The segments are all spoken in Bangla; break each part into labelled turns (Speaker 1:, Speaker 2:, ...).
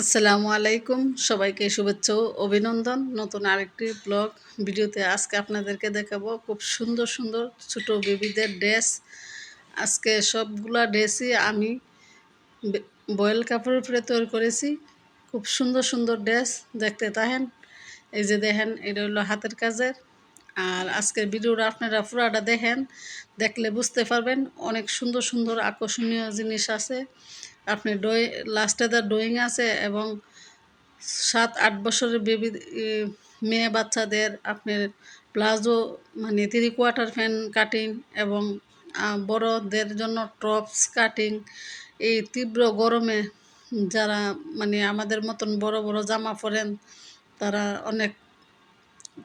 Speaker 1: আসসালামু আলাইকুম। সবাইকে শুভেচ্ছা অভিনন্দন। নতুন আরেকটি ব্লগ ভিডিওতে আজকে আপনাদেরকে দেখাবো খুব সুন্দর সুন্দর ছোট বেবিদের ড্রেস। আজকে সবগুলা ড্রেসই আমি বয়েল কাপড়ের উপরে তৈরি করেছি। খুব সুন্দর সুন্দর ড্রেস। দেখতে তাহেন। এই যে দেখেন, এটা হলো হাতের কাজের। আর আজকের ভিডিওটা আপনারা পুরাটা দেখেন। দেখলে বুঝতে পারবেন, অনেক সুন্দর সুন্দর আকর্ষণীয় জিনিস আছে। আপনি ডই লাস্টে ড্রয়িং আছে এবং সাত, আট বছরের বেবি মেয়ে বাচ্চাদের আপনার প্লাজো মানে থ্রি কোয়ার্টার ফ্যান কাটিং এবং বড়দের জন্য টপস কাটিং এই তীব্র গরমে যারা মানে আমাদের মতন বড় বড় জামা পরেন, তারা অনেক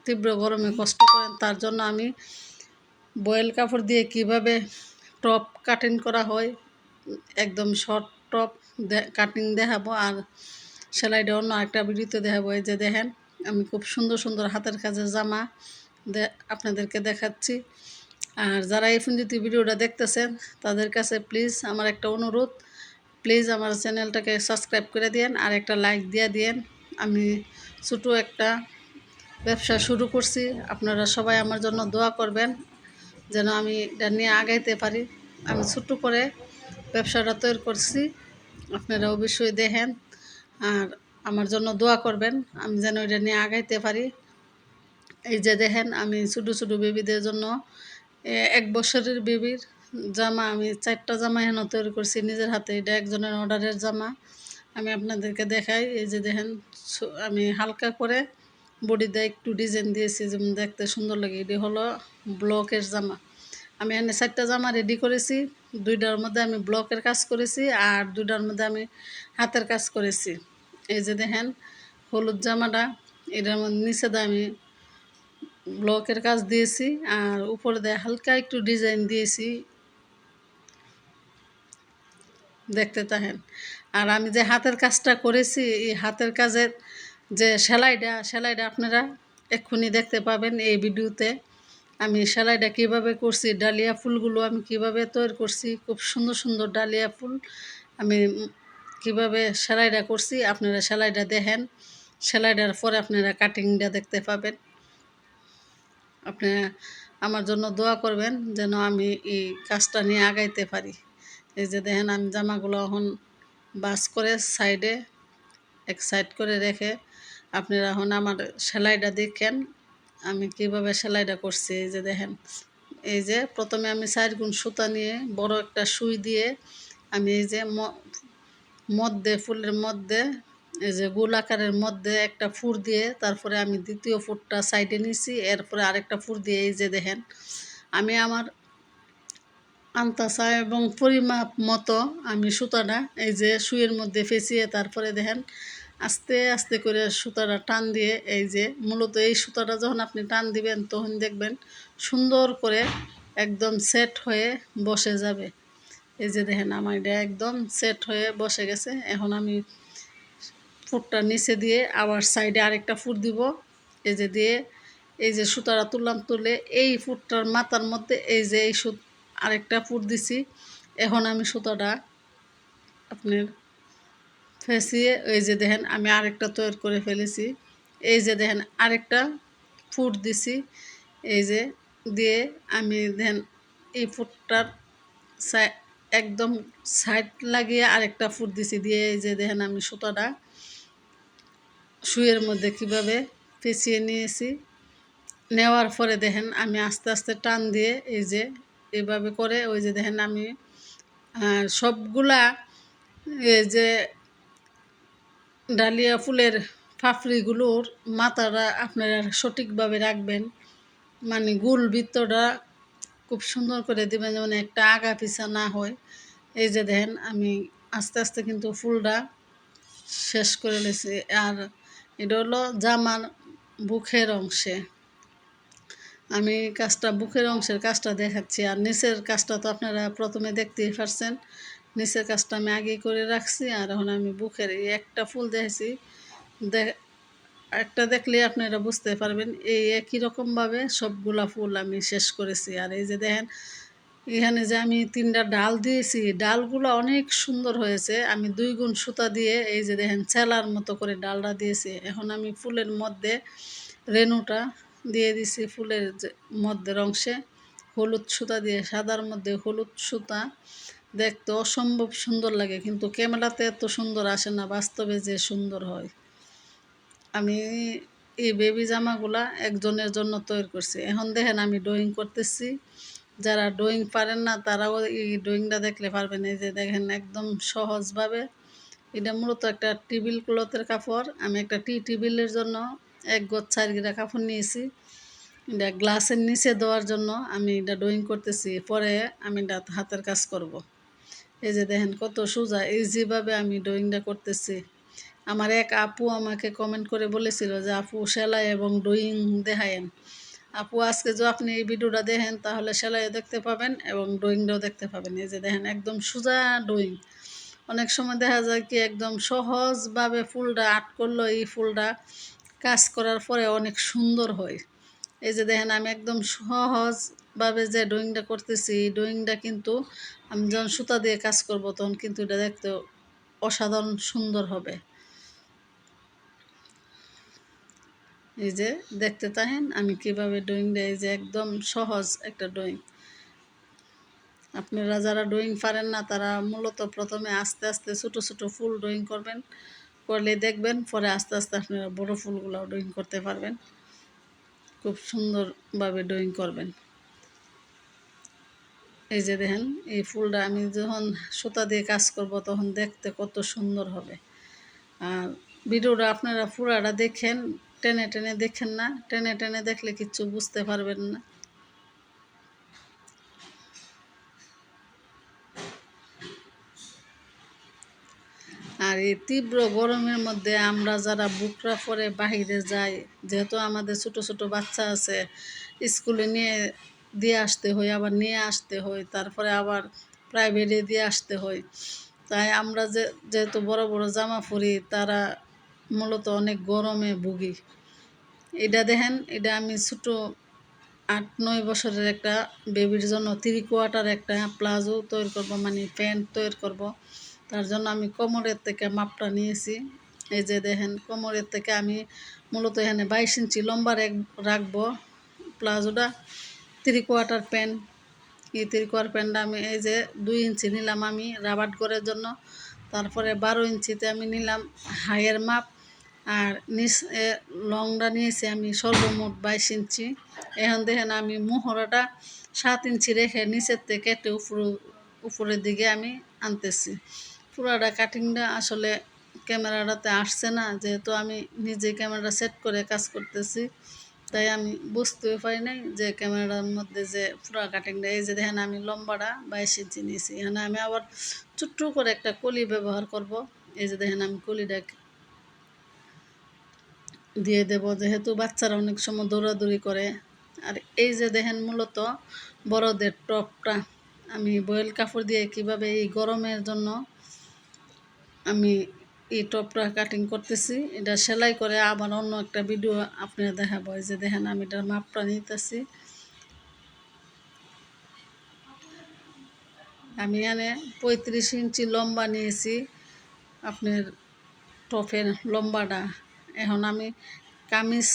Speaker 1: তীব্র গরমে কষ্ট করেন। তার জন্য আমি বয়েল কাপড় দিয়ে কীভাবে টপ কাটিং করা হয়, একদম শর্ট টপ কাটিং দেখাবো আর সেলাইটা অন্য একটা ভিডিওতে দেখাবো। এই যে দেখেন, আমি খুব সুন্দর সুন্দর হাতের কাজের জামা আপনাদেরকে দেখাচ্ছি। আর যারা এই ফোনজিতি ভিডিওটা দেখতেছেন, তাদের কাছে প্লিজ আমার একটা অনুরোধ। প্লিজ আমার চ্যানেলটাকে সাবস্ক্রাইব করে দিয়েন আর একটা লাইক দিয়ে দিয়েন। আমি ছোটো একটা ব্যবসা শুরু করছি। আপনারা সবাই আমার জন্য দোয়া করবেন যেন আমি এটা নিয়ে আগাইতে পারি। আমি ছোট্ট করে ব্যবসাটা তৈরি করছি। আপনারা অবশ্যই দেখেন আর আমার জন্য দোয়া করবেন। আমি যেন এটা নিয়ে আগাইতে পারি। এই যে দেখেন, আমি ছোটো ছোটো বেবিদের জন্য এক বছরের বেবির জামা, আমি চারটা জামা হেন তৈরি করছি। নিজের হাতে এটা একজনের অর্ডারের জামা। আমি আপনাদেরকে দেখাই, এই যে দেখেন আমি হালকা করে বডিতে একটু ডিজাইন দিয়েছি, যেমন দেখতে সুন্দর লাগে। এটি হলো ব্লকের জামা। আমি এনে চারটা জামা রেডি করেছি, দুইটার মধ্যে আমি ব্লকের কাজ করেছি আর দুইটার মধ্যে আমি হাতের কাজ করেছি। এই যে দেখেন, হলুদ জামাটা, এটার মধ্যে নিচে আমি ব্লকের কাজ দিয়েছি আর উপরে দিয়ে হালকা একটু ডিজাইন দিয়েছি। দেখতে থাকেন। আর আমি যে হাতের কাজটা করেছি, এই হাতের কাজের যে সেলাইটা সেলাইটা আপনারা এক্ষুনি দেখতে পাবেন এই ভিডিওতে। আমি সেলাইটা কীভাবে করছি, ডালিয়া ফুলগুলো আমি কীভাবে তৈরি করছি, খুব সুন্দর সুন্দর ডালিয়া ফুল আমি কীভাবে সেলাইটা করছি, আপনারা সেলাইটা দেখেন। সেলাইটার পরে আপনারা কাটিংটা দেখতে পাবেন। আপনি আমার জন্য দোয়া করবেন যেন আমি এই কাজটা নিয়ে আগাইতে পারি। এই যে দেখেন, আমি জামাগুলো এখন বাস করে সাইডে এক সাইড করে রেখে, আপনারা এখন আমার সেলাইটা দেখেন। আমি কীভাবে সেলাইটা করছি, এই যে দেখেন, এই যে প্রথমে আমি চার গুণ সুতা নিয়ে বড় একটা সুই দিয়ে আমি এই যে মধ্যে, ফুলের মধ্যে, এই যে গোল আকারের মধ্যে একটা ফুর দিয়ে তারপরে আমি দ্বিতীয় ফুরটা সাইডে নিছি, এরপরে আরেকটা ফুর দিয়ে এই যে দেখেন, আমি আমার আন্তাসা এবং পরিমাপ মতো আমি সুতাটা এই যে সুইয়ের মধ্যে ফেঁচিয়ে তারপরে দেখেন আস্তে আস্তে করে সুতাটা টান দিয়ে এই যে মূলত এই সুতাটা যখন আপনি টান দিবেন, তখন দেখবেন সুন্দর করে একদম সেট হয়ে বসে যাবে। এই যে দেখেন, আমার এটা একদম সেট হয়ে বসে গেছে। এখন আমি ফুটটা নিচে দিয়ে আবার সাইডে আরেকটা ফুট দিব। এই যে দিয়ে এই যে সুতাটা তুললাম, তুলে এই ফুটটার মাথার মধ্যে এই যে এই সুত আরেকটা ফুট দিছি। এখন আমি সুতাটা আপনার ফেঁসিয়ে, এই যে দেখেন আমি আরেকটা তৈরি করে ফেলেছি। এই যে দেখেন আরেকটা ফুট দিছি। এই যে দিয়ে আমি দেখেন এই ফুটটার একদম সাইড লাগিয়ে আরেকটা ফুট দিছি। দিয়ে এই যে দেখেন আমি সুতাটা শুয়ের মধ্যে কীভাবে পেঁচিয়ে নিয়েছি। নেওয়ার পরে দেখেন আমি আস্তে আস্তে টান দিয়ে এই যে এইভাবে করে ওই যে দেখেন আমি সবগুলা এই যে ডালিয়া ফুলের ফাফড়িগুলোর মাথাটা আপনারা সঠিকভাবে রাখবেন। মানে গুল বৃত্তটা খুব সুন্দর করে দেবেন যেমন একটা আগা পিছা না হয়। এই যে দেখেন, আমি আস্তে আস্তে কিন্তু ফুলটা শেষ করে লেছি আর এটা হলো জামার বুকের অংশে। আমি কাজটা বুকের অংশের কাজটা দেখাচ্ছি। আর নিচের কাজটা তো আপনারা প্রথমে দেখতেই পারছেন। নিচের কাজটা আমি আগেই করে রাখছি, আর এখন আমি বুকের এই একটা ফুল দেখেছি। একটা দেখলে আপনারা বুঝতে পারবেন এই একই রকমভাবে সবগুলা ফুল আমি শেষ করেছি। আর এই যে দেখেন, এখানে যে আমি তিনটা ডাল দিয়েছি, ডালগুলো অনেক সুন্দর হয়েছে। আমি দুই গুণ সুতা দিয়ে এই যে দেখেন চেলার মতো করে ডালটা দিয়েছি। এখন আমি ফুলের মধ্যে রেনুটা দিয়ে দিছি ফুলের মধ্যের অংশে। হলুদ সুতা দিয়ে, সাদার মধ্যে হলুদ সুতা। দেখতে অসম্ভব সুন্দর লাগে, কিন্তু ক্যামেরাতে এত সুন্দর আসে না, বাস্তবে যে সুন্দর হয়। আমি এই বেবি জামাগুলা একজনের জন্য তৈরি করছি। এখন দেখেন আমি ড্রয়িং করতেছি। যারা ড্রয়িং পারেন না, তারাও এই ড্রয়িংটা দেখলে পারবেন। এই যে দেখেন একদম সহজভাবে। এটা মূলত একটা টেবিল ক্লথের কাপড়। আমি একটা টি টেবিলের জন্য এক গজ চার গিরা কাপড় নিয়েছি। এটা গ্লাসের নিচে দেওয়ার জন্য আমি এটা ড্রয়িং করতেছি। পরে আমি এটা হাতের কাজ করব। এই যে দেখেন কত সোজা ইজিভাবে আমি ড্রয়িংটা করতেছি। আমার এক আপু আমাকে কমেন্ট করে বলেছিল যে, আপু, সেলাই এবং ড্রয়িং দেখায়েন। আপু, আজকে যদি আপনি এই ভিডিওটা দেখেন, তাহলে সেলাইও দেখতে পাবেন এবং ড্রয়িংটাও দেখতে পাবেন। এই যে দেখেন, একদম সোজা ড্রয়িং অনেক সময় দেখা যায় কি, একদম সহজভাবে ফুলটা আর্ট করল, এই ফুলটা কাজ করার পরে অনেক সুন্দর হয়। এই যে দেখেন, আমি একদম সহজভাবে যে ড্রয়িংটা করতেছি ড্রয়িংটা কিন্তু আমি যখন সুতা দিয়ে কাজ করব তখন কিন্তু এটা দেখতে অসাধারণ সুন্দর হবে। এই যে দেখতে তাহেন, আমি কীভাবে ড্রয়িংটা এই যে একদম সহজ একটা ড্রয়িং আপনারা যারা ড্রয়িং পারেন না, তারা মূলত প্রথমে আস্তে আস্তে ছোটো ছোটো ফুল ড্রয়িং করবেন। করলে দেখবেন, পরে আস্তে আস্তে আপনারা বড় ফুলগুলো ড্রয়িং করতে পারবেন। খুব সুন্দরভাবে ড্রয়িং করবেন। এই যে দেখেন, এই ফুলটা আমি যখন সুতা দিয়ে কাজ করব তখন দেখতে কত সুন্দর হবে। আর ভিডিওটা আপনারা পুরাটা দেখেন, টেনে টেনে দেখেন না, টেনে টেনে দেখলে কিচ্ছু বুঝতে পারবেন না। আর এই তীব্র গরমের মধ্যে আমরা যারা বুকরা পরে বাহিরে যাই, যেহেতু আমাদের ছোট ছোট বাচ্চা আছে, স্কুলে নিয়ে দিয়ে আসতে হয়, আবার নিয়ে আসতে হয়, তারপরে আবার প্রাইভেটে দিয়ে আসতে হয়। তাই আমরা যে, যেহেতু বড় বড় জামা পরি তারা মূলত অনেক গরমে ভুগি। এটা দেখেন, এটা আমি ছোটো আট, নয় বছরের একটা বেবির জন্য থ্রি কোয়ার্টার একটা প্লাজো তৈরি করব মানে প্যান্ট তৈরি করব। তার জন্য আমি কোমরের থেকে মাপটা নিয়েছি। এই যে দেখেন, কোমরের থেকে আমি মূলত এখানে বাইশ ইঞ্চি লম্বা রাখব প্লাজোটা। থ্রি কোয়ার্টার প্যান্ট এই থ্রি কোয়ার প্যান্টটা আমি এই যে দুই ইঞ্চি নিলাম আমি রাবার করার জন্য। তারপরে বারো ইঞ্চিতে আমি নিলাম হাইয়ের মাপ। আর নিচ লংটা নিয়েছি আমি সর্বমোট বাইশ ইঞ্চি। এখন দেখেন আমি মোহরাটা সাত ইঞ্চি রেখে নিচের থেকে কেটে উপর, উপরের দিকে আমি আনতেছি। পুরাটা কাটিংটা আসলে ক্যামেরাটাতে আসছে না, যেহেতু আমি নিজে ক্যামেরাটা সেট করে কাজ করতেছি। তাই আমি বুঝতে পারি নাই যে ক্যামেরার মধ্যে যে পুরা কাটিংটা এই যে দেখেন আমি লম্বাটা বাইশ ইঞ্চি নিয়েছি। এখানে আমি আবার ছোট্ট করে একটা কলি ব্যবহার করব। এই যে দেখেন আমি কলিটা দিয়ে দেব। যেহেতু বাচ্চারা অনেক সময় দৌড়াদৌড়ি করে। আর এই যে দেখেন মূলত বড়দের টপটা, আমি বয়েল কাপড় দিয়ে কীভাবে এই গরমের জন্য আমি এই টপটা কাটিং করতেছি। এটা সেলাই করে আবার অন্য একটা ভিডিও আপনারা দেখাবো। যে দেখেন, আমি এটার মাপটা নিতেছি। আমি এখানে পঁয়ত্রিশ ইঞ্চি লম্বা নিয়েছি আপনার টপের লম্বাটা। এখন আমি কামিজ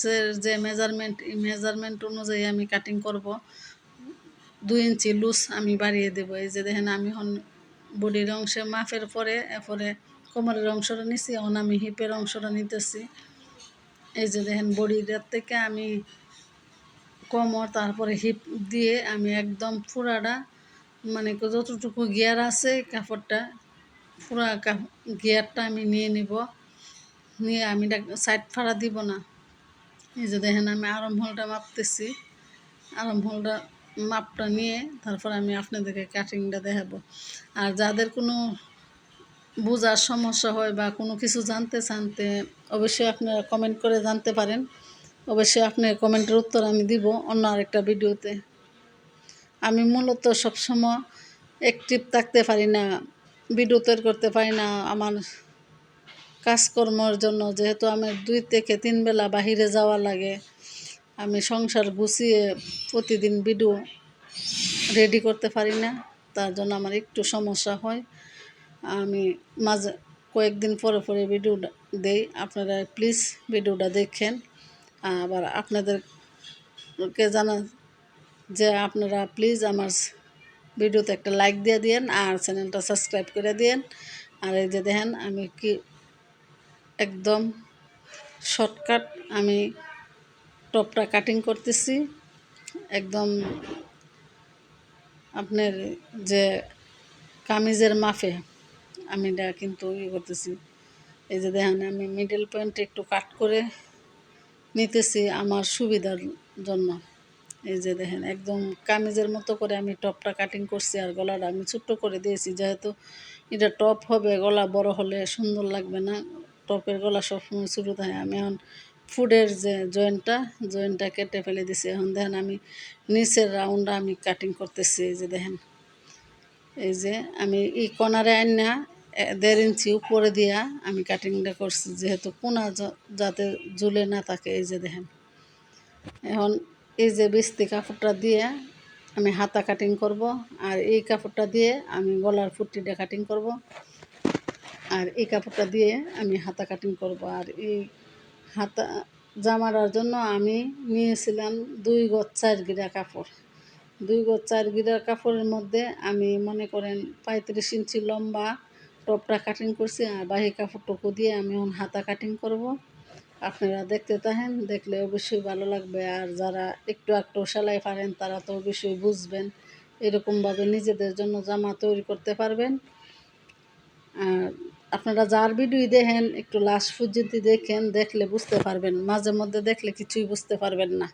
Speaker 1: যে যে মেজারমেন্ট এই মেজারমেন্ট অনুযায়ী আমি কাটিং করব। দুই ইঞ্চি লুজ আমি বাড়িয়ে দেবো। এই যে দেখেন, আমি এখন বডির অংশে মাফের পরে, এরপরে কোমরের অংশটা নিছি, এখন আমি হিপের অংশটা নিতেছি। এই যে দেখেন বডির থেকে আমি কোমর, তারপরে হিপ দিয়ে আমি একদম পুরাটা মানে যতটুকু গিয়ার আছে কাপড়টা, পুরা গিয়ারটা আমি নিয়ে নিব। নিয়ে আমি সাইড ফাড়া দিব না। এই যে দেখেন, আমি আরম হলটা মাপতেছি। আরম হলটা মাপটা নিয়ে তারপর আমি আপনাদেরকে কাটিংটা দেখাবো। আর যাদের কোনো বোঝার সমস্যা হয় বা কোনো কিছু জানতে চানতে অবশ্যই আপনারা কমেন্ট করে জানতে পারেন। অবশ্যই আপনার কমেন্টের উত্তর আমি দিব অন্য আরেকটা ভিডিওতে। আমি মূলত সবসময় অ্যাক্টিভ থাকতে পারি না ভিডিও তৈরি করতে পারি না, আমার কাজকর্মর জন্য যেহেতু আমি দুই থেকে তিন বেলা বাহিরে যাওয়া লাগে, আমি সংসার গুছিয়ে প্রতিদিন ভিডিও রেডি করতে পারি না, তার জন্য আমার একটু সমস্যা হয়। আমি মাঝে কয়েকদিন পরে পরে ভিডিওটা দেই। আপনারা প্লিজ ভিডিওটা দেখেন। আবার আপনাদেরকে জানা যে আপনারা প্লিজ আমার ভিডিওতে একটা লাইক দিয়ে দিয়েন আর চ্যানেলটা সাবস্ক্রাইব করে দিয়েন। আর এই যে দেখেন, আমি কি একদম শর্টকাট আমি টপটা কাটিং করতেছি। একদম আপনার যে কামিজের মাফে আমি এটা কিন্তু ইয়ে করতেছি। এই যে দেখেন, আমি মিডল পয়েন্ট একটু কাট করে নিতেছি আমার সুবিধার জন্য। এই যে দেখেন, একদম কামিজের মতো করে আমি টপটা কাটিং করছি আর গলাটা আমি ছোট্ট করে দিয়েছি। যেহেতু এটা টপ হবে, গলা বড় হলে সুন্দর লাগবে না। টপের গলা সবসময় ছোটো থাকে। আমি এখন ফুডের যে জয়েন্টটা জয়েন্টটা কেটে ফেলে দিছি। এখন দেখেন, আমি নিচের রাউন্ডটা আমি কাটিং করতেছি। এই যে দেখেন, এই যে আমি এই কর্নারে আইনা এ- দেড় ইঞ্চি উপরে দিয়া আমি কাটিংটা করছি, যেহেতু কোনা যাতে ঝুলে না থাকে, এই যে দেখেন। এখন এই যে বিস্তি কাপড়টা দিয়ে আমি হাতা কাটিং করব, আর এই কাপড়টা দিয়ে আমি গলার ফুটিটা কাটিং করব, আর এই কাপড়টা দিয়ে আমি হাতা কাটিং করব। আর এই হাতা জামাটার জন্য আমি নিয়েছিলাম দুই গজ চার গিরা কাপড়। দুই গজ চার গিরা কাপড়ের মধ্যে আমি মনে করেন পঁয়ত্রিশ ইঞ্চি লম্বা টপটা কাটিং করছি আর বাহি কাপড়টুকু দিয়ে আমি এখন হাতা কাটিং করব। আপনারা দেখতে থাকেন, দেখলে অবশ্যই ভালো লাগবে। আর যারা একটু একটু সেলাই পারেন, তারা তো অবশ্যই বুঝবেন। এরকমভাবে নিজেদের জন্য জামা তৈরি করতে পারবেন। আর আপনারা যার ভিডিও দেখেন, একটু লাস্ট পর্যন্ত দেখেন, দেখলে বুঝতে পারবেন। মাঝে মধ্যে দেখলে কিছুই বুঝতে পারবেন না।